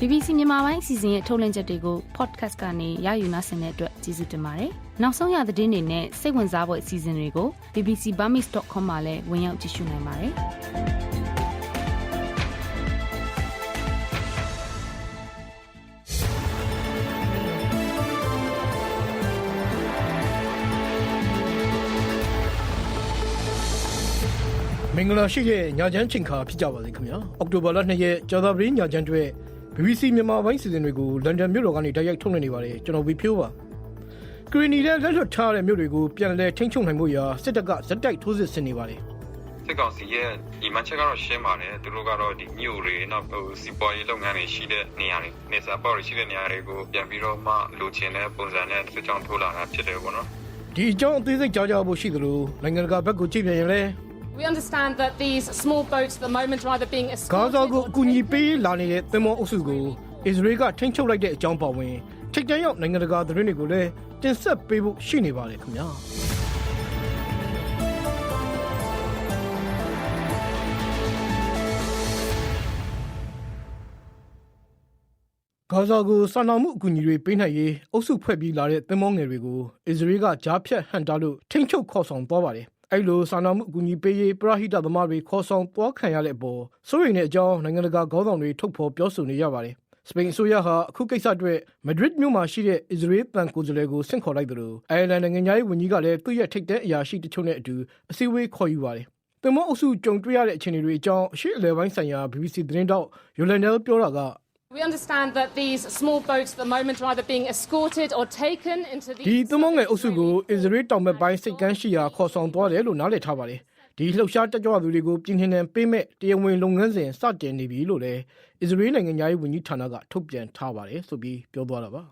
BBC မြန်မာပိုင်းအစီအစဉ်ရဲ့ထုတ်လွှင့်ချက်တွေကို podcast ကနေရယူနိုင်တဲ့အတွက်ကျေးဇူးတင်ပါတယ်။နောက်ဆုံးရသတင်းတွေနဲ့စိတ်ဝင်စားဖို့အစီအစဉ်တွေကို bbcburmese.com မှာလည်းဝင်ရောက်ကြည့်ရှုနိုင်ပါတယ်။မင်္ဂလာရှိတဲ့ညချမ်းချိန်ခါဖြစ်ကြပါစေခင်ဗျာအောက်တိုဘာလ2ရက်ကြာသပတေးညချမ်းတွေ BBC မြန်မာပိုင်းစီစဉ်တွေကိုလန်ဒန်မြို့တော်ကနေတိုက်ရိုက်ထုတ်လွှင့်နေပါတယ်ကျွန်တော်ဝီဖြိုးပါကရီနီနဲ့လက်လွတ်ထားတဲ့မြို့တွေကိုပြန်လည်ထိန်းချုပ်နိုင်ဖို့ရာစစ်တပ်ကဇက်တိုက်ထိုးစစ်ဆင်နေပါတယ်စစ်ကောင်စီရဲ့ဒီမှချက်ကတော့ရှင်းပါတယ်သူတို့ကတော့ဒီမြို့တွေနောက်ဟိုစီပွားရေးလုပ်ငန်းတွေရှိတဲ့နေရာတွေနေစာပေါတွေရှိတဲ့နေရာတွေကိုပြန်ပြီးတော့မှလိုချင်တဲ့ပုံစံနဲ့စစ်ကြောင်းထိုးလာတာဖြစ်တယ်ပေါ့နော်ဒီအကြောင်းအသေးစိတ်ကြားကြဖို့ရှိသလိုနိုင်ငံတကာဘက်ကိုကြည့်ပြန်ရင်လည်း We understand that these small boats at the moment are either being ဂါ escorted ဇာကို or အကူအညီပေးလာနေတဲ့သင်္ဘောအုပ်စုကိုအစ္စရေးကထိန်းချုပ်လိုက်တဲ့အကြောင်းပါဝင်ထိတ်တန့်ရောက်နိုင်ငံတကာသတင်းတွေကိုလည်းတင်ဆက်ပေးဖို့ရှိနေပါတယ်ခင်ဗျာဂါဇာကိုစာနာမှုအကူအညီတွေပေးနိုင်ရေးအုပ်စုဖွဲ့ပြီးလာတဲ့သင်္ဘောငယ်တွေကိုအစ္စရေးကကြားဖြတ်ဟန်တာလို့ထိန်းချုပ်ခေါ်ဆောင်သွားပါတယ်။ အဲ့လိုစာနာမှုအကူအညီပေးရေးပရဟိတသမားတွေခေါ်ဆောင်သွားခံရတဲ့အပေါ်စိုးရိမ်တဲ့အကြောင်းနိုင်ငံတကာခေါင်းဆောင်တွေထုတ်ဖော်ပြောဆိုနေရပါတယ်။စပိန်အစိုးရဟာအခုကိစ္စအတွက်မဒရစ်မြို့မှာရှိတဲ့အစ္စရေးတန်ကိုယ်စားလှယ်ကိုဆင့်ခေါ်လိုက်တယ်လို့အိုင်ယာလန်နိုင်ငံသားရေးဝန်ကြီးကလည်းသူ့ရဲ့ထိပ်တန်းအရာရှိတချို့နဲ့အတူအစည်းအဝေးခေါ်ယူပါတယ်။သင်္ဘောအုပ်စုကြုံတွေ့ရတဲ့အခြေအနေတွေအကြောင်းအရှိအလဲပိုင်းဆိုင်ရာ BBC သတင်းတောက်ယိုလန်နယ်ပြောတာက We understand that these small boats at the moment are either being escorted or taken into ဒီ the သမောငယ်အုပ်စုကိုအစ္စရေးတောင်ဘက်ပိုင်းစိတ်ကမ်းရှိရာခေါ်ဆောင်သွားတယ်လို့နားလည်ထားပါတယ်။ဒီလှုပ်ရှားတက်ကြွသူတွေကိုပြင်ထင်တဲ့ပေးမဲ့တရားဝင်လုပ်ငန်းစဉ်စတင်နေပြီလို့လည်းအစ္စရေးနိုင်ငံသားရေးဝန်ကြီးဌာနကထုတ်ပြန်ထားပါတယ်ဆိုပြီးပြောသွားတာပါ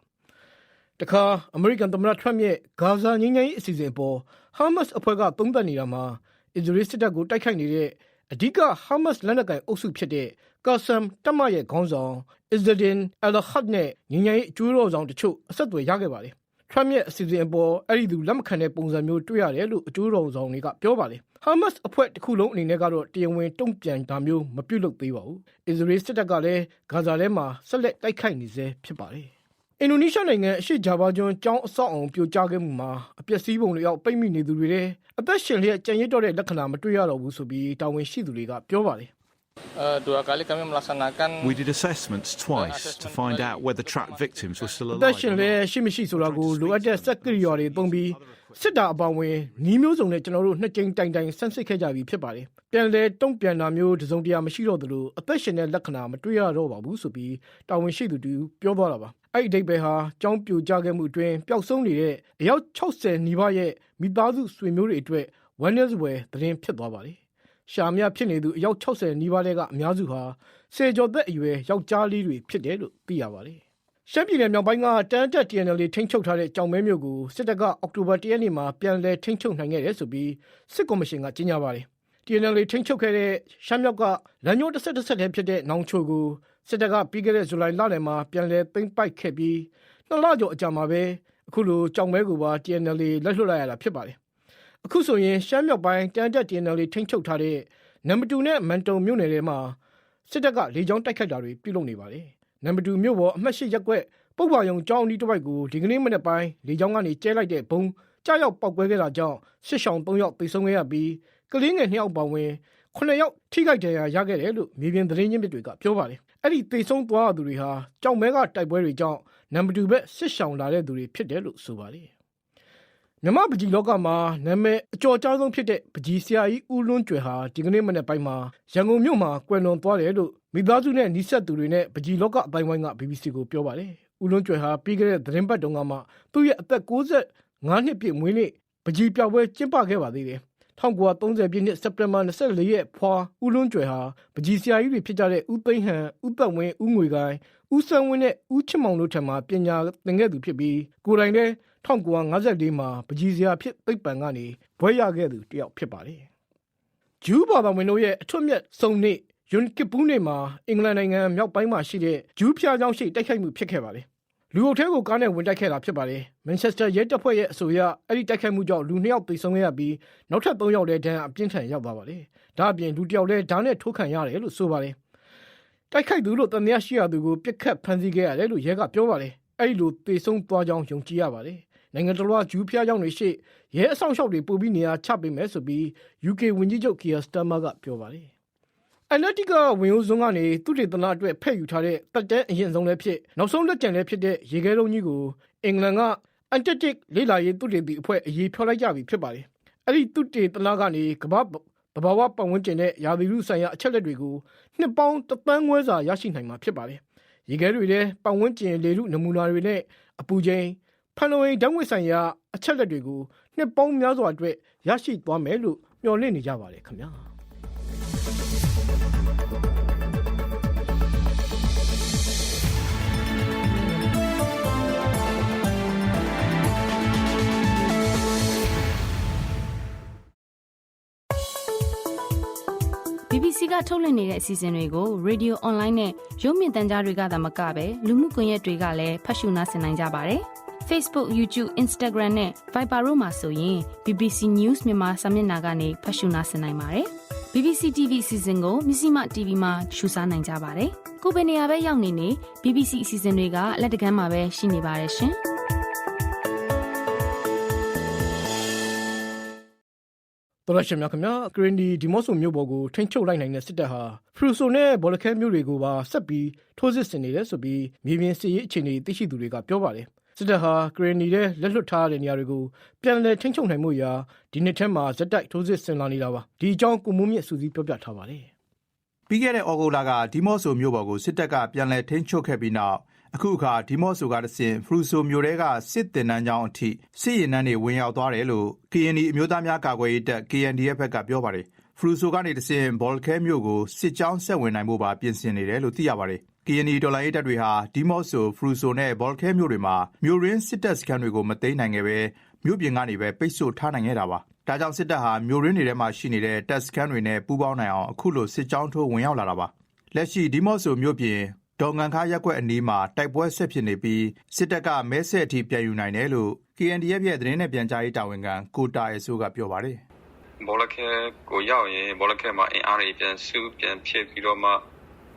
။တခါအမေရိကန်သမ္မတထရမ့်ရဲ့ဂါဇာငြိမ်းချမ်းရေးအစီအစဉ်အပေါ်ဟာမတ်စ်အဖွဲ့ကသုံးသပ်နေတာမှာအစ္စရေးစစ်တပ်ကိုတိုက်ခိုက်နေတဲ့အဓိကဟာမတ်စ်လက်နက်ကိုင်အုပ်စုဖြစ်တဲ့ ကာဆမ်တမရဲ့ခေါင်းဆောင်အစ္စဒင်အလဟတ်နဲ့ငြိမ်းချမ်းရေးအကျိုးတော်ဆောင်တချို့အဆက်အသွယ်ရခဲ့ပါတယ်။ထရမ့်ရဲ့အစီအစဉ်အပေါ်အဲ့ဒီသူလက်မခံတဲ့ပုံစံမျိုးတွေ့ရတယ်လို့အကျိုးတော်ဆောင်တွေကပြောပါတယ်။ဟာမတ်စ်အဖွဲ့တစ်ခုလုံးအနေနဲ့ကတော့တရားဝင်တုံ့ပြန်တာမျိုးမပြုလုပ်သေးပါဘူး။အစ္စရေးစစ်တပ်ကလည်းဂါဇာထဲမှာဆက်လက်တိုက်ခိုက်နေဆဲဖြစ်ပါတယ်။အင်ဒိုနီးရှားနိုင်ငံအရှေ့ဂျာဗာကျွန်းကျောင်းအဆောက်အုံပြိုကျခဲ့မှုမှာအပျက်စီးပုံတွေရောက်ပိတ်မိနေသူတွေတဲ့အသက်ရှင်လျက်ကြံရစ်တော့တဲ့လက္ခဏာမတွေ့ရတော့ဘူးဆိုပြီးတာဝန်ရှိသူတွေကပြောပါတယ်။ Eh, dua kali kami melaksanakan We did assessments twice to find out whether trapped victims were still အသက် alive. ရှင်လဲရှိမရှိဆိုတာကိုလိုအပ်တဲ့စက်ကရိယာတွေသုံးပြီးစစ်တာအပောင်ဝင်နီးမျိုးစုံနဲ့ကျွန်တော်တို့နှစ်ကြိမ်တိုင်တိုင်ဆန်းစစ်ခဲ့ကြပြီဖြစ်ပါတယ်။ပြန်လဲတုံ့ပြန်တာမျိုးတစ်စုံတရာမရှိတော့သလိုအသက်ရှင်တဲ့လက္ခဏာမတွေ့ရတော့ပါဘူးဆိုပြီးတာဝန်ရှိသူတူပြောသွားတာပါ။အဲ့ဒီအဓိပ္ပာယ်ဟာကြောင်းပြိုကျခဲ့မှုအတွင်းပျောက်ဆုံးနေတဲ့အယောက်60နီးပါးရဲ့မိသားစုဆွေမျိုးတွေအတွက်ဝမ်းနည်းစပွဲသတင်းဖြစ်သွားပါတယ်။ ရှာမြဖြစ်နေသူအယောက်60နီးပါးတဲ့အများစုဟာစေကျော်သက်အရွယ်ယောက်ျားလေးတွေဖြစ်တယ်လို့သိရပါတယ်။ရှမ်းပြည်နယ်မြောက်ပိုင်းကတန်းတက် TNL ထိန်းချုပ်ထားတဲ့ကြောင်မဲမြို့ကိုစစ်တပ်ကအောက်တိုဘာ၁ရက်နေ့မှာပြန်လည်ထိန်းချုပ်နိုင်ခဲ့တယ်ဆိုပြီးစစ်ကော်မရှင်ကကြေညာပါတယ်။ TNL ထိန်းချုပ်ခဲ့တဲ့ရှမ်းမြောက်ကလမ်းညိုးတစ်ဆက်တစ်ဆက်တည်းဖြစ်တဲ့နောင်ချိုကိုစစ်တပ်ကပြီးခဲ့တဲ့ဇူလိုင်လလယ်မှာပြန်လည်သိမ်းပိုက်ခဲ့ပြီးနှစ်လကျော်အကြာမှာပဲအခုလိုကြောင်မဲကိုပါ TNL လက်လွတ်လိုက်ရတာဖြစ်ပါတယ်။ အခုဆိုရင်ရှမ်းမြောက်ပိုင်းတန်းတက် TNL ထိန်းချုပ်ထားတဲ့နံပါတ်2နဲ့မန်တုံမြို့နယ်တွေမှာစစ်တပ်ကလေကြောင်းတိုက်ခိုက်တာတွေပြုလုပ်နေပါတယ်။နံပါတ်2မြို့ပေါ်အမှတ်8ရပ်ကွက်ပုဗ္ဗာယုံကျောင်းအနီးတစ်ဝိုက်ကိုဒီကနေ့မနေ့ပိုင်းလေကြောင်းကနေကျဲလိုက်တဲ့ဘုံကြားရောက်ပောက်ကွဲခဲ့တာကြောင့်စစ်ဆောင်3ယောက်သေဆုံးခဲ့ရပြီးကလေးငယ်2ယောက်ပါဝင်9ယောက်ထိခိုက်ဒဏ်ရာရခဲ့တယ်လို့မြေပြင်သတင်းရင်းမြစ်တွေကပြောပါတယ်။အဲ့ဒီသေဆုံးသွားသူတွေဟာကြောင်မဲကတိုက်ပွဲတွေကြောင့်နံပါတ်2ဘက်စစ်ဆောင်လာတဲ့သူတွေဖြစ်တယ်လို့ဆိုပါတယ်။ မြမပကြီးလောကမှာနာမည်အကျော်ကြားဆုံးဖြစ်တဲ့ပကြီးဆရာကြီးဦးလွန်းကျွယ်ဟာဒီကနေ့မနေ့ပိုင်းမှာရန်ကုန်မြို့မှာကွယ်လွန်သွားတယ်လို့မိသားစုနဲ့နီးစပ်သူတွေနဲ့ပကြီးလောကအတိုင်းဝိုင်းက BBC ကိုပြောပါတယ်။ဦးလွန်းကျွယ်ဟာပြီးခဲ့တဲ့သတင်းပတ်တုန်းကမှသူ့ရဲ့အသက်65နှစ်ပြည့်မွေးနေ့ပကြီးပြောက်ပွဲကျင်းပခဲ့ပါသေးတယ်။1930ပြည့်နှစ်စက်တင်ဘာ24ရက်ဖွာဦးလွန်းကျွယ်ဟာပကြီးဆရာကြီးတွေဖြစ်ကြတဲ့ဦးသိန်းဟန်ဦးသက်ဝင်းဦးငွေကိုင်းဦးစန်းဝင်းနဲ့ဦးချစ်မောင်တို့ထံမှပညာသင်ခဲ့သူဖြစ်ပြီးကိုယ်တိုင်လည်း 1954မှာပကြီးစရာဖြစ်ပိတ်ပံကနေဘွဲရခဲ့သူတယောက်ဖြစ်ပါတယ်။ဂျူးဘာသာဝင်တို့ရဲ့အထွတ်မြတ်ဆုံးနေ့ယွန်ကစ်ပူးနေ့မှာအင်္ဂလန်နိုင်ငံမြောက်ပိုင်းမှာရှိတဲ့ဂျူးဖျားကျောင်းရှိတိုက်ခိုက်မှုဖြစ်ခဲ့ပါတယ်။လူအုပ်ထဲကိုကားနဲ့ဝင်တိုက်ခဲ့တာဖြစ်ပါတယ်။မန်ချက်စတာရဲတပ်ဖွဲ့ရဲ့အဆိုအရအဲ့ဒီတိုက်ခိုက်မှုကြောင့်လူနှစ်ယောက်သေဆုံးခဲ့ရပြီးနောက်ထပ်သုံးယောက်လည်းဒဏ်အပြင်းထန်ရောက်သွားပါတယ်။ဒါအပြင်လူတစ်ယောက်လည်းဓာတ်နဲ့ထိုးခံရတယ်လို့ဆိုပါတယ်။တိုက်ခိုက်သူလို့တန်မြတ်ရှိရသူကိုပြစ်ခတ်ဖမ်းဆီးခဲ့ရတယ်လို့ရဲကပြောပါတယ်။အဲ့ဒီလိုသေဆုံးသွားကြောင်းယုံကြည်ရပါတယ်။ နိုင်ငံတော်ကဂျူးဖျားကြောင်းတွေရှိရဲအဆောင်ရှောက်တွေပို့ပြီးနေရာချပေးမယ်ဆိုပြီး UK ဝန်ကြီးချုပ်ကီယာစတမာကပြောပါတယ်အလက်တီကဝင်ရိုးစုံကနေသူတေသနာအတွက်ဖဲ့ယူထားတဲ့တက်တဲ့အရင်ဆုံးလည်းဖြစ်နောက်ဆုံးလက်ကျန်လည်းဖြစ်တဲ့ရေခဲလုံးကြီးကိုအင်္ဂလန်ကအန်တာတစ်လေးလာရေးသူတေတီအဖွဲ့အရေးဖြောလိုက်ကြပြီဖြစ်ပါတယ်အဲ့ဒီသူတေသနာကနေကမ္ဘာတဘာဝပတ်ဝန်းကျင်နဲ့ရာသီဥတုဆိုင်ရာအချက်လက်တွေကိုနှစ်ပေါင်းတပန်းခွဲစာရရှိနိုင်မှာဖြစ်ပါတယ်။ရေခဲတွေထဲပတ်ဝန်းကျင်လေထုနမူနာတွေနဲ့အပူချိန် ဖန်လုံအိမ်ဓာတ်ငွေ့ဆိုင်ရာအချက်လက်တွေကိုနှစ်ပေါင်းများစွာအတွက်ရရှိသွားမယ်လို့မျှော်လင့်နေကြပါတယ်ခင်ဗျာ။ BBC ကထုတ်လွှင့်နေတဲ့အစီအစဉ်တွေကို Radio Online နဲ့ရုပ်မြင်သံကြားတွေကသာမကဘဲလူမှုကွန်ရက်တွေကလည်းဖတ်ရှုနားဆင်နိုင်ကြပါတယ်။ Facebook, YouTube, Instagram နဲ့ Viber တို့မှာဆိုရင် BBC News မြန်မာစာမျက်နှာကနေဖတ်ရှုနားဆင်နိုင်ပါတယ်။ BBC TV အစီအစဉ်ကိုမြစည်းမ TV မှာရှုစားနိုင်ကြပါတယ်။ကိုယ်ပဲနေရာပဲရောက်နေနေ BBC အစီအစဉ်တွေကလက်တကမ်းမှာပဲရှိနေပါတယ်ရှင်။တော်ရရှိမြခင်ဗျာဂရင်းဒီဒီမော့ဆိုမျိုးပေါ်ကိုထိန်းချုပ်လိုက်နိုင်တဲ့စစ်တပ်ဟာဖရူဆိုနဲ့ဘော်လခဲမျိုးတွေကိုပါဆက်ပြီးထိုးစစ်ဆင်နေတယ်ဆိုပြီးမြေပြင်စစ်ရေးအခြေအနေသိရှိသူတွေကပြောပါတယ် စစ်တပ်ဟာဂရင်းဒီရဲ့လက်လွတ်ထားတဲ့နေရာတွေကိုပြန်လည်ထိန်းချုပ်နိုင်မှုရာဒီနှစ်ထဲမှာဇက်တိုက်ထိုးစစ်ဆင်လာနေတာပါဒီအကြောင်းကိုမိုးမြင့်စူးစီးပြောပြထားပါတယ်ပြီးခဲ့တဲ့ဩဂုတ်လကဒီမော့ဆိုမြို့ပေါ်ကိုစစ်တပ်ကပြန်လည်ထိန်းချုပ်ခဲ့ပြီးနောက်အခုအခါဒီမော့ဆိုကတဆင်ဖရူဆိုမြို့တဲကစစ်တင်နန်းကျောင်းအထိစစ်ရင်နှန်းတွေဝင်ရောက်သွားတယ်လို့ KND အမျိုးသားများကာကွယ်ရေးတပ် KNDF ဘက်ကပြောပါတယ်ဖရူဆိုကနေတဆင်ဘော်လခဲမြို့ကိုစစ်ကြောင်းဆက်ဝင်နိုင်ဖို့ပါပြင်ဆင်နေတယ်လို့သိရပါတယ် KND ဒေါ်လာရေးတပ်တွေဟာဒီမော့ဆိုဖရူဆိုနဲ့ဘော်လခဲမြို့တွေမှာမြို့ရင်းစစ်တပ်စခန်းတွေကိုမသိမ်းနိုင်ခဲ့ပဲမြို့ပြင်ကနေပဲပိတ်ဆို့ထားနိုင်ခဲ့တာပါဒါကြောင့်စစ်တပ်ဟာမြို့ရင်းတွေထဲမှာရှိနေတဲ့တပ်စခန်းတွေနဲ့ပူးပေါင်းနိုင်အောင်အခုလိုစစ်ကြောင်းထိုးဝင်ရောက်လာတာပါလက်ရှိဒီမော့ဆိုမြို့ပြင်ဒေါ်ငံခါရက်ကွက်အနီးမှာတိုက်ပွဲဆက်ဖြစ်နေပြီးစစ်တပ်ကမဲဆက်အထိပြန်ယူနိုင်တယ်လို့ KNDF ရဲ့သတင်းနဲ့ပြန်ကြားရေးတာဝန်ခံကိုတာအဆိုးကပြောပါတယ်ဘောလခဲကိုရောက်ရင်ဘောလခဲမှာအင်အားတွေပြန်စုပြန်ဖြစ်ပြီးတော့မှ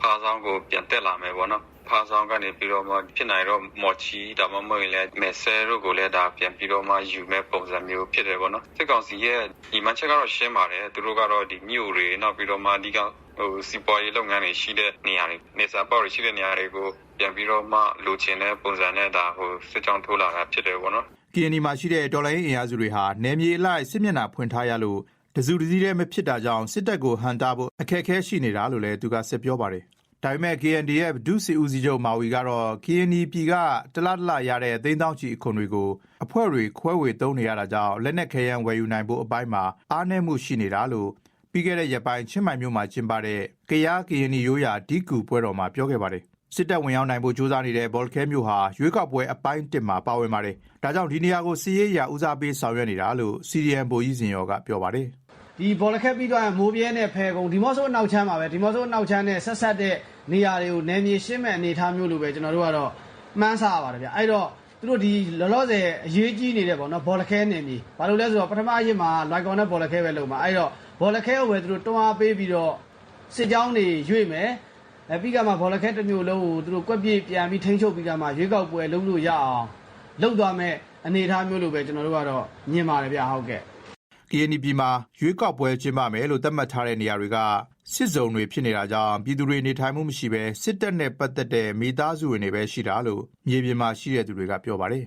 ဖားဆောင်ကိုပြန်တက်လာမယ်ပေါ့နော်ဖားဆောင်ကနေပြီးတော့မှဖြစ်နိုင်တော့မော်ချီဒါမှမဟုတ်ရင်လည်းမဲဆဲတို့ကိုလည်းဒါပြန်ပြီးတော့မှယူမဲ့ပုံစံမျိုးဖြစ်တယ်ပေါ့နော်စစ်ကောင်စီရဲ့ဒီမှချက်ကတော့ရှင်းပါတယ်သူတို့ကတော့ဒီမြို့တွေနောက်ပြီးတော့မှဒီကဟိုစီပွားရေးလုပ်ငန်းတွေရှိတဲ့နေရာတွေနေစာပေါက်တွေရှိတဲ့နေရာတွေကိုပြန်ပြီးတော့မှလိုချင်တဲ့ပုံစံနဲ့ဒါဟိုစစ်ကြောင်းထိုးလာတာဖြစ်တယ်ပေါ့နော် KND မှာရှိတဲ့ဒေါ်လာရင်းအင်အားစုတွေဟာနယ်မြေအလိုက်စစ်မျက်နှာဖွင့်ထားရလို့တစုတစည်းတည်းမဖြစ်တာကြောင့်စစ်တပ်ကိုဟန်တာဖို့အခက်အခဲရှိနေတာလို့လည်းသူကဆက်ပြောပါတယ်။ ဒါပေမဲ့ KNDF ဒုစစ်ဦးစီးချုပ်မာဝီကတော့ KND ပြည်ကတလားတလားရတဲ့သိန်းတောင်းချီအခွန်တွေကိုအဖွဲ့တွေခွဲဝေသုံးနေရတာကြောင့်လက်နက်ခဲယမ်းဝယ်ယူနိုင်ဖို့အပိုင်းမှာအားနည်းမှုရှိနေတာလို့ပြီးခဲ့တဲ့ရက်ပိုင်းချင်းမိုင်မြို့မှာကျင်းပတဲ့ကရား KND ရိုးရာဒီကူပွဲတော်မှာပြောခဲ့ပါတယ်။စစ်တပ်ဝင်ရောက်နိုင်ဖို့ကြိုးစားနေတဲ့ဘော်လခဲမျိုးဟာရွေးကောက်ပွဲအပိုင်းတစ်မှာပါဝင်ပါတယ်။ဒါကြောင့်ဒီနေရာကိုစီးရေးရာဦးစားပေးဆောင်ရွက်နေတာလို့ CDM ဗိုလ်ကြီးစင်ရော်ကပြောပါတယ်။ ဒီဘောလခက်ပြီးတော့မိုးပြဲနဲ့ဖဲကုံဒီမော့ဆိုအနောက်ချမ်းပါပဲဒီမော့ဆိုအနောက်ချမ်းနဲ့ဆက်ဆက်တဲ့နေရာတွေကိုနယ်မြေရှင်းမဲ့အနေအထားမျိုးလိုပဲကျွန်တော်တို့ကတော့မှန်းဆရပါတယ်ဗျအဲ့တော့သူတို့ဒီလောလောဆယ်အရေးကြီးနေတယ်ပေါ့နော်ဘောလခဲနယ်မြေဘာလို့လဲဆိုတော့ပထမအရင်မှာလိုက်ကောင်နဲ့ဘောလခဲပဲလုံမှာအဲ့တော့ဘောလခဲကိုပဲသူတို့တွန်းအားပေးပြီးတော့စစ်ကြောင်းတွေရွေ့မယ်အဲပြီးကမှဘောလခဲတစ်မျိုးလုံးကိုသူတို့ကွက်ပြေးပြန်ပြီးထိန်းချုပ်ပြီးကမှရွေးကောက်ပွဲလုပ်လို့ရအောင်လုပ်သွားမဲ့အနေအထားမျိုးလိုပဲကျွန်တော်တို့ကတော့မြင်ပါတယ်ဗျဟုတ်ကဲ့ KNP ပြည်မှာရွေးကောက်ပွဲကျင်းပမယ်လို့သတ်မှတ်ထားတဲ့နေရာတွေကစစ်စုံတွေဖြစ်နေတာကြောင့်ပြည်သူတွေနေထိုင်မှုမရှိဘဲစစ်တပ်နဲ့ပတ်သက်တဲ့မိသားစုဝင်တွေပဲရှိတာလို့မြေပြင်မှာရှိတဲ့သူတွေကပြောပါတယ်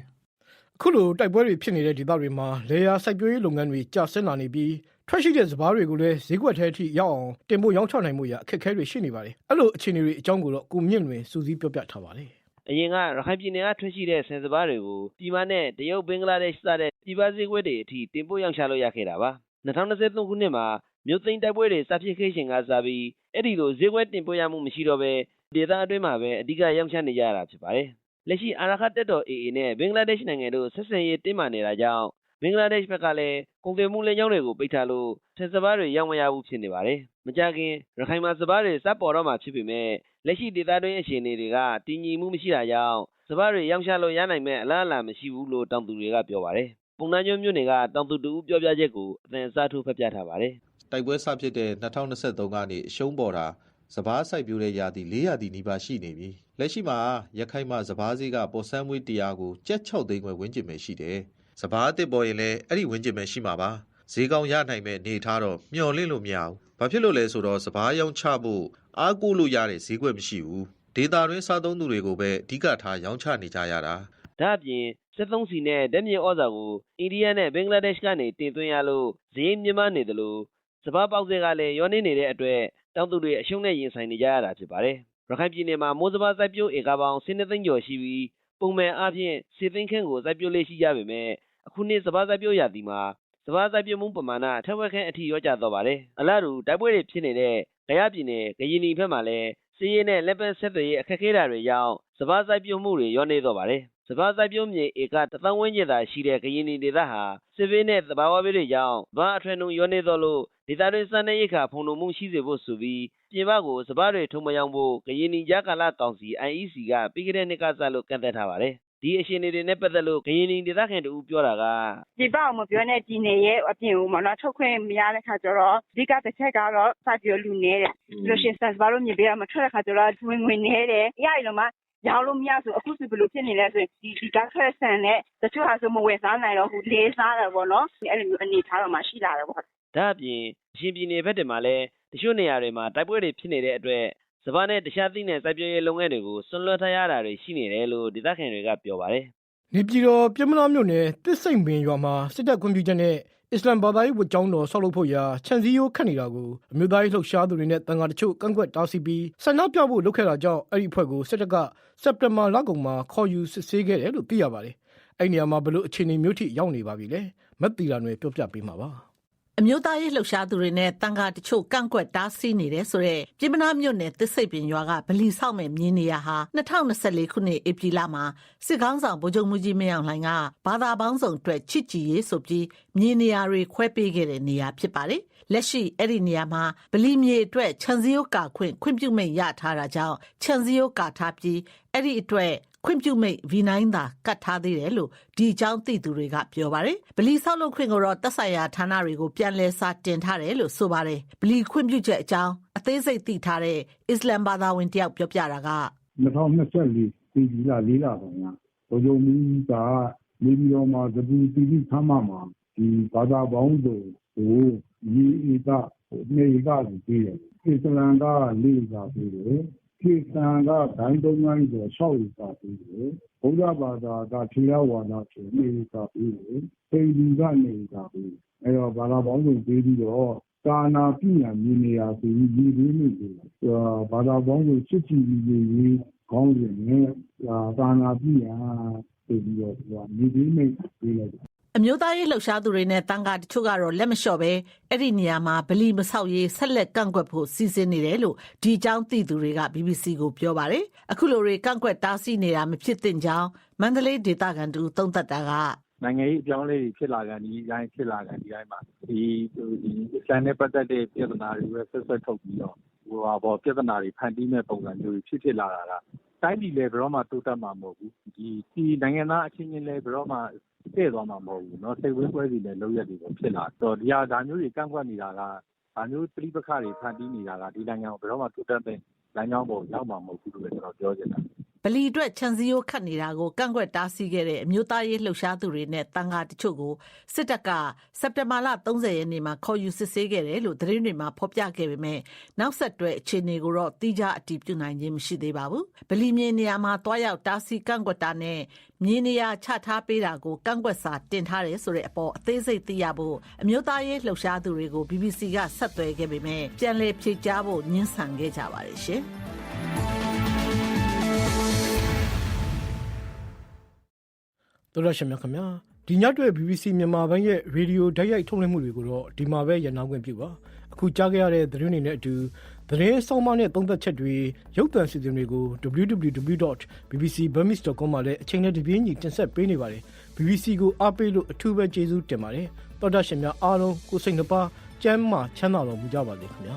အခုလိုတိုက်ပွဲတွေဖြစ်နေတဲ့ဒေသတွေမှာလေယာစိုက်ပျိုးရေးလုပ်ငန်းတွေကျဆင်းလာနေပြီးထွက်ရှိတဲ့စပားတွေကိုလည်းဈေးကွက်ထဲအထိရောက်အောင်တင်ဖို့ရောင်းချနိုင်မှုရအခက်အခဲတွေရှိနေပါတယ်အဲ့လိုအခြေအနေတွေအကြောင်းကိုတော့ကိုမြင့်လွင်စူးစီးပြောပြထားပါတယ် အရင်ကရခိုင်ပြည်နယ်ကထွက်ရှိတဲ့ဆန်စပါးတွေကိုပြည်မနဲ့တရုတ်ဘင်္ဂလားဒေ့ရှ်စတဲ့ပြည်ပဈေးကွက်တွေအထိတင်ပို့ရောင်းချလို့ရခဲ့တာပါ2023ခုနှစ်မှာမြို့သိမ်းတိုက်ပွဲတွေစဖြစ်ခဲ့ချိန်ကစပြီးအဲ့ဒီလိုဈေးကွက်တင်ပို့ရမှုမရှိတော့ဘဲဒေသအတွင်းမှာပဲအဓိကရောင်းချနေကြရတာဖြစ်ပါတယ်လက်ရှိအာရခတ်တက်တော် AA နဲ့ဘင်္ဂလားဒေ့ရှ်နိုင်ငံတို့ဆက်ဆံရေးတင်းမာနေတာကြောင့် ဘင်္ဂလားဒေ့ရှ်ဘက်ကလည်းကုန်သွယ်မှုလမ်းကြောင်းတွေကိုပိတ်ထားလို့ဆန်စပါးတွေရောင်းမရဘူးဖြစ်နေပါတယ်မကြခင်ရခိုင်မှာစပါးတွေစပေါ်တော့မှာဖြစ်ပေမဲ့လက်ရှိဒေသတွင်းအခြေအနေတွေကတည်ငြိမ်မှုမရှိတာကြောင့်စပါးတွေရောင်းချလို့ရနိုင်မဲ့အလားအလာမရှိဘူးလို့တောင်သူတွေကပြောပါတယ်ပုံနှမ်းကျွန်းမြို့နယ်ကတောင်သူတူပြောပြချက်ကိုအသင်အစားထိုးဖတ်ပြထားပါတယ်တိုက်ပွဲစဖြစ်တဲ့2023ကနေအရှုံးပေါ်တာစပားစိုက်ပျိုးတဲ့ရာသီ၄ရာသီနီးပါးရှိနေပြီလက်ရှိမှာရခိုင်မှာစပားဈေးကပေါ်ဆန်းမွေးတရားကိုကြက်6သိန်းခွဲဝန်းကျင်ပဲရှိတယ် စပားအစ်စ်ပေါ်ရင်လည်းအဲ့ဒီဝန်းကျင်ပဲရှိမှာပါဈေးကောင်းရနိုင်မဲ့နေထားတော့မျှော်လင့်လို့မရဘူးဘာဖြစ်လို့လဲဆိုတော့စပားရောင်းချဖို့အားကိုးလို့ရတဲ့ဈေးကွက်မရှိဘူးဒေတာတွင်းစားသုံးသူတွေကိုပဲအဓိကထားရောင်းချနေကြရတာဒါအပြင်စစ်သုံးစီနဲ့ဓာတ်မြေဩဇာကိုအိန္ဒိယနဲ့ဘင်္ဂလားဒေ့ရှ်ကနေတင်သွင်းရလို့ဈေးမြင့်မားနေတယ်လို့စပားပေါက်တွေကလည်းရောနေနေတဲ့အတွက်တောင်သူတွေအရှုံးနဲ့ရင်ဆိုင်နေကြရတာဖြစ်ပါတယ်ရခိုင်ပြည်နယ်မှာမိုးစပါးစိုက်ပျိုးဧကပေါင်း12သိန်းကျော်ရှိပြီးပုံမှန်အားဖြင့်စေသိန်းခန့်ကိုစိုက်ပျိုးလေးရှိကြပေမဲ့ အခုနှစ်စပားစိုက်ပျိုးရာသီမှာစပားစိုက်ပျိုးမှုပမာဏအထက်ဝက်ခန့်အထိရောကျသွားပါတယ်အလားတူတိုက်ပွဲတွေဖြစ်နေတဲ့ကြရပြည်နယ်ဂရင်နီဘက်မှာလည်းစီးရဲနဲ့လက်ပတ်ဆက်သွယ်ရေးအခက်အခဲတွေကြောင့်စပားစိုက်ပျိုးမှုတွေရောနေသွားပါတယ်စပားစိုက်ပျိုးမြေဧကတသန်းဝန်းကျင်သာရှိတဲ့ကရင်ပြည်ဒေသဟာစစ်ဘေးနဲ့သဘာဝဘေးတွေကြောင့်ဘာအထွေနှုံရောနေတော့လို့ဒေသတွင်းစံတဲ့ရိတ်ခါဖုံလုံမှုရှိစေဖို့ဆိုပြီးပြင်ပကိုစပားတွေထုံမရောက်ဖို့ကရင်ပြည်ကြားကာလကောင်စီ IEC ကပြီးခဲ့တဲ့နှစ်ကစလို့ကန့်သက်ထားပါတယ် ဒီအခြေအနေတွေနဲ့ပတ်သက်လို့ကရင်ပြည်ဒေသခံတူပြောတာကဒီပောက်မပြောနဲ့ဒီနေရဲ့အပြင်ဦးမနော်ထုတ်ခွင့်မရတဲ့ခါကျတော့အဓိကတစ်ချက်ကတော့စပြောလူနေတယ်ပြီးလို့ရှိရင်စဘာလို့မြေပေးမထွက်တဲ့ခါကျတော့ဝင်ဝင်နေတယ်ရရလို့မရောင်းလို့မရဆိုအခုဆိုဘယ်လိုဖြစ်နေလဲဆိုရင်ဒီဒီကထွက်ဆန်နဲ့တချို့ဟာဆိုမဝယ်စားနိုင်တော့ဘူးလေးစားတယ်ပေါ့နော်အဲ့လိုမျိုးအနေထားတော့မှရှိလာတယ်ပေါ့ဒါအပြင်အရှင်ပြည်နယ်ဘက်တွေမှာလည်းတချို့နေရာတွေမှာတိုက်ပွဲတွေဖြစ်နေတဲ့အတွက် စပားနဲ့တခြားသီးနှံစိုက်ပျိုးရေးလုပ်ငန်းတွေကိုဆွန့်လွတ်ထားရတာတွေရှိနေတယ်လို့ဒေသခံတွေကပြောပါတယ်နေပြည်တော်ပြမလားမြို့နယ်တစ်စိမ့်ပင်ရွာမှာစစ်တပ်ကွန်ပျူတာနဲ့အစ္စလမ်ဘာသာရေးဝတ်ကျောင်းတော်ဆောက်လုပ်ဖို့ရာခြံစည်းရိုးခတ်နေတာကိုအမျိုးသားရေးလှုပ်ရှားသူတွေနဲ့တန်ဃာတချို့ကန့်ကွက်တားဆီးပြီးဆန္ဒပြဖို့လုပ်ခဲ့တာကြောင့်အဲ့ဒီအဖွဲ့ကိုစစ်တပ်ကစက်တင်ဘာလကုန်မှာခေါ်ယူစစ်ဆေးခဲ့တယ်လို့သိရပါတယ်။အဲ့ဒီနေရာမှာဘလို့အခြေအနေမျိုးထိရောက်နေပါပြီလဲ။မက်တီရာတွေပြောပြပေးမှာပါ။ အမျိုးသားရေးလှုပ်ရှားသူတွေနဲ့တန်ခါတချို့ကန့်ကွက်တားဆီးနေတယ်ဆိုတော့ပြည်မနာမြို့နယ်သစ်စိတ်ပင်ရွာကဗလီဆောက်မဲ့မြင်းနေရဟာ2024ခုနှစ်ဧပြီလမှာစစ်ကောင်းဆောင်ဗိုလ်ချုပ်မှုကြီးမင်းအောင်လှိုင်ကဘာသာပေါင်းစုံအတွက်ချစ်ကြည်ရေးဆိုပြီးမြင်းနေရတွေခွဲပေးခဲ့တဲ့နေရာဖြစ်ပါတယ်လက်ရှိအဲ့ဒီနေရာမှာဗလီမြေအတွက်ခြံစည်းရိုးကာခွင့်ခွင့်ပြုမိတ်ရထားတာကြောင့်ခြံစည်းရိုးကာထားပြီးအဲ့ဒီအတွက် ခွင့်ပြုမိတ် V9 သာကတ်ထားသေးတယ်လို့ဒီအကြောင်းသိသူတွေကပြောပါတယ်။ဗလီဆောက်လုပ်ခွင့်ကိုတော့တက်ဆိုင်ရာဌာနတွေကိုပြန်လည်စာတင်ထားတယ်လို့ဆိုပါတယ်။ဗလီခွင့်ပြုချက်အကြောင်းအသေးစိတ်သိထားတဲ့အစ္စလမ်ဘာသာဝင်တယောက်ပြောပြတာက2024ပြည်ကြီးလာလေးလာပါညာဘုံုံမီကနေပြီးတော့မှသဘူတီတိခမ်းမမှာဒီဘာသာပေါင်းစုံကိုဒီဧကဟိုနေကကိုပြီးတယ်အစ္စလမ်ကလေးကပြီးတယ် ခေတံကဒိုင်းသုံးပိုင်းဆို6ဧကပြီးတယ်ဘုရားဘာသာကထေရဝါဒဆိုနေကပြီးတယ်ပိန်ဒီကနေကပြီးအဲတော့ဘာသာပေါင်းစုံပြီးပြီးတော့ကာနာပြညာမြင်နေရဆိုပြီးဒီလေးမျိုးကိုဘာသာပေါင်းစုံစစ်ကြည်ကြီးကြီးကောင်းတယ်နဲ့ကာနာပြညာဆိုပြီးတော့ဒီမြေကြီးမိတ်ပြီးလိုက် အမျိုးသားရေးလှုပ်ရှားသူတွေနဲ့တန်ခါတချို့ကတော့လက်မလျှော့ပဲအဲ့ဒီနေရာမှာဗလီမဆောက်ရေးဆက်လက်ကန့်ကွက်ဖို့စီစဉ်နေတယ်လို့ဒီအကြောင်းသိသူတွေက BBC ကိုပြောပါတယ်အခုလိုတွေကန့်ကွက်တားဆီးနေတာမဖြစ်သင့်ကြောင်းမန္တလေးဒေသခံတူသုံးသက်တာကနိုင်ငံရေးအပြောင်းအလဲတွေဖြစ်လာကန်ဒီအတိုင်းဖြစ်လာကန်ဒီတိုင်းမှာဒီဒီအစံနဲ့ပတ်သက်တဲ့ပြဿနာတွေပဲဆက်ဆက်ထုတ်ပြီးတော့ဟိုဟာပေါ်ပြဿနာတွေဖန်တီးမဲ့ပုံစံမျိုးတွေဖြစ်ဖြစ်လာတာကတိုင်းပြည်လည်းဘယ်တော့မှတိုးတက်မှာမဟုတ်ဘူးဒီဒီနိုင်ငံသားအချင်းချင်းလည်းဘယ်တော့မှ တည့်သွားမှာမဟုတ်ဘူးเนาะစိတ်ဝင်းပွဲစီလည်းလောက်ရက်တွေပဲဖြစ်လာတော့ဒီဟာဒါမျိုးတွေကန့်ကွက်နေတာကဒါမျိုးပြိပခါတွေဖန်တီးနေတာကဒီနိုင်ငံကိုဘယ်တော့မှတိုးတက်တဲ့လမ်းကြောင်းပေါ်ရောက်မှာမဟုတ်ဘူးလို့ကျွန်တော်ပြောချင်တာ ဗလီအတွက်ခြံစည်းရိုးခတ်နေတာကိုကန့်ကွက်တားဆီးခဲ့တဲ့အမျိုးသားရေးလှုပ်ရှားသူတွေနဲ့တန်ခါတချို့ကိုစစ်တပ်ကစက်တင်ဘာလ30ရက်နေ့မှာခေါ်ယူစစ်ဆေးခဲ့တယ်လို့သတင်းတွေမှာဖော်ပြခဲ့ပေမဲ့နောက်ဆက်တွဲအခြေအနေကိုတော့တိကျအတည်ပြုနိုင်ခြင်းမရှိသေးပါဘူး။ဗလီမြေနေရာမှာတွားရောက်တားဆီးကန့်ကွက်တာနဲ့မြေနေရာချထားပေးတာကိုကန့်ကွက်စာတင်ထားတယ်ဆိုတဲ့အပေါ်အသေးစိတ်သိရဖို့အမျိုးသားရေးလှုပ်ရှားသူတွေကို BBC ကဆက်သွယ်ခဲ့ပေမဲ့ပြန်လည်ဖြေကြားဖို့ညှင်းဆန်ခဲ့ကြပါတယ်ရှင်။ တော်ရရှင်မြတ်ခင်ဗျာဒီညအတွက် BBC မြန်မာပိုင်းရဲ့ရေဒီယိုဓာတ်ရိုက်ထုတ်လွှင့်မှုတွေကိုတော့ဒီမှာပဲရန်နာခွင့်ပြုပါအခုကြားခဲ့ရတဲ့သတင်းတွေနဲ့အတူသတင်းဆောင်မနဲ့သုံးသက်ချက်တွေရုပ်သံစီစဉ်တွေကို www.bbcburmese.com မှာလည်းအချိန်နဲ့တပြေးညီတင်ဆက်ပေးနေပါတယ် BBC ကိုအားပေးလို့အထူးပဲကျေးဇူးတင်ပါတယ်တော်ရရှင်များအားလုံးကိုစိတ်နှပါကျမ်းမာချမ်းသာတော်မူကြပါစေခင်ဗျာ